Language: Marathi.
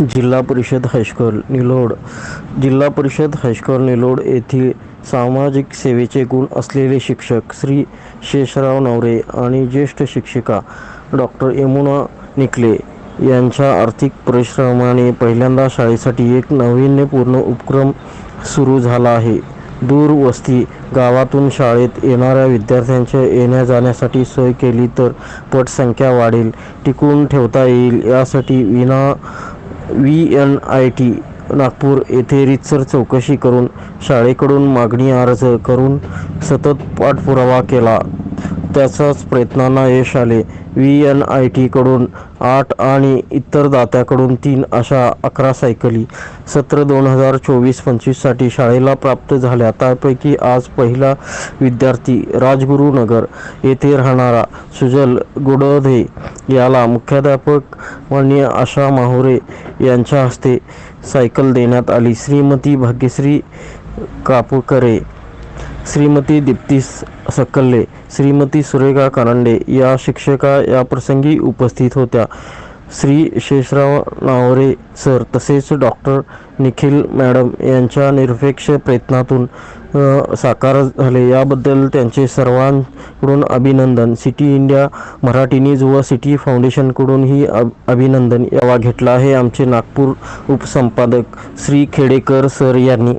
जिल्हा परिषद हायस्कूल निलोड. जिल्हा परिषद हायस्कूल निलोड येथील सामाजिक सेवेचे गुण असलेले शिक्षक श्री शेषराव नवरे आणि ज्येष्ठ शिक्षिका डॉक्टर यमुना निकले यांच्या आर्थिक परिश्रमाने पहिल्यांदा शाळेसाठी एक नाविन्यपूर्ण उपक्रम सुरू झाला आहे. दूर वस्ती गावातून शाळेत येणाऱ्या विद्यार्थ्यांच्या येण्या जाण्यासाठी सोय केली तर पटसंख्या वाढेल टिकून ठेवता येईल यासाठी विना V N I T Nagpur येथे रितसर चौकशी करून शाळेकडून मागणी अर्ज करून सतत पाठपुरावा केला. त्याचाच प्रयत्नांना यश आले. व्ही एन आय टीकडून आठ आणि इतर दात्याकडून तीन अशा अकरा सायकली. सत्र दोन हजार चोवीस पंचवीससाठी शाळेला प्राप्त झाल्या. त्यापैकी आज पहिला विद्यार्थी राजगुरुनगर येथे राहणारा सुजल गुडधे याला मुख्याध्यापक माननीय आशा माहुरे यांच्या हस्ते सायकल देण्यात आली. श्रीमती भाग्यश्री कापकरे श्रीमती दीप्ती सकल्ले श्रीमती सुरेखा कानंडे या शिक्षका या प्रसंगी उपस्थित होत्या. श्री शेषराव नावरे सर तसेच डॉक्टर निखिल मॅडम यांच्या निरपेक्ष प्रयत्नातून साकार झाले. याबद्दल त्यांचे सर्वांकडून अभिनंदन. सिटी इंडिया मराठी न्यूज व सिटी फाउंडेशनकडूनही अभिनंदन. यावा घेतला आहे आमचे नागपूर उपसंपादक श्री खेडेकर सर यांनी.